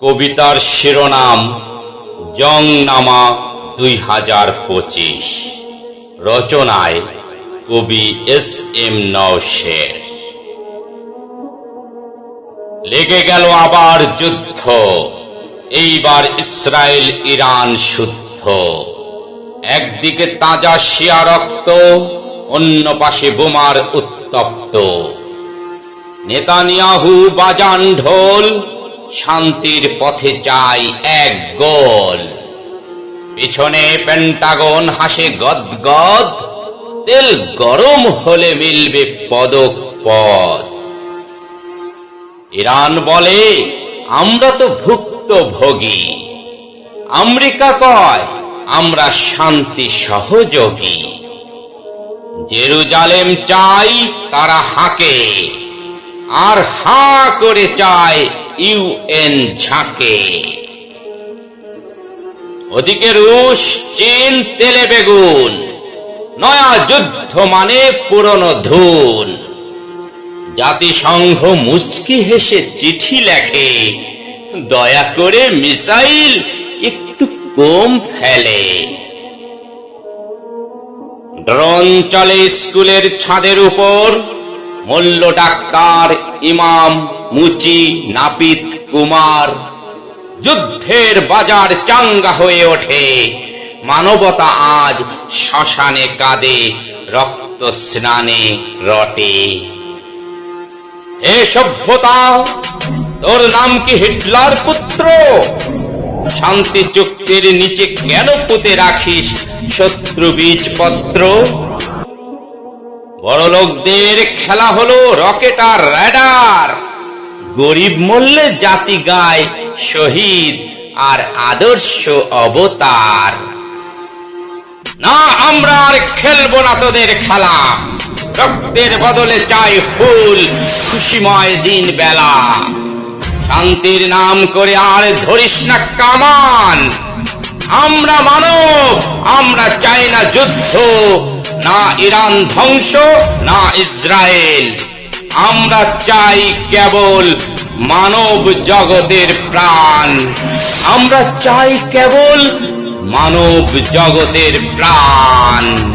কবিতার শিরোনাম জং নামা দুই হাজার পঁচিশ। রচনায় কবি এস এম নওশের। লেগে গেল আবার যুদ্ধ, এইবার ইসরায়েল ইরান শুদ্ধ। একদিকে তাজা শিয়া রক্ত, অন্য পাশে বোমার উত্তপ্ত। নেতানিয়াহু বাজান ঢোল শান্তির পথে চাই এক গোল। পিছনে পেন্টাগন হাসে গদগদ, তেল গরম হলে মিলবে পদক পদ। ইরান বলে, আমরা তো ভুক্তভোগী। আমেরিকা কয়, আমরা শান্তি সহযোগী। জেরুজালেম চাই তারা হাকে, আর হা করে চায় ইউএন ঝাঁকে। ওদিকে রুশ, চীন, তেলে বেগুন। নয়া যুদ্ধ মানে পুরনো ধুন। জাতিসংঘ মুচকি হেসে চিঠি লেখে। দয়া করে মিসাইল একটু কম ফেলে। ড্রোন চলে স্কুলের ছাদের উপর। মল্ল ডাক্তার ইমাম মুচি নাপিত কুমার। যুদ্ধের বাজার চাঙ্গা হয়ে ওঠে। মানবতা আজ শ্মশানে কাঁদে, রক্ত স্নানে রটে। সভ্যতা, তোর নাম কি হিটলার পুত্র? শান্তি চুক্তির নিচে কেন পুঁতে রাখিস শত্রু বীজ পত্র বড় লোকদের খেলা হলো রকেট আর র্যাডার গরিব মূল্যে জাতি গায় শহীদ আর আদর্শ অবতার। না, আমরা আর খেলব না তোদের খেলা। রক্তের বদলে চাই ফুল, খুশিময় দিন বেলা। শান্তির নাম করে আর ধরিস না কামান। আমরা মানব, আমরা চাই না যুদ্ধ না ইরান ধ্বংস, না ইসরায়েল। আমরা চাই কেবল মানব জগতের প্রাণ। আমরা চাই কেবল মানব জগতের প্রাণ।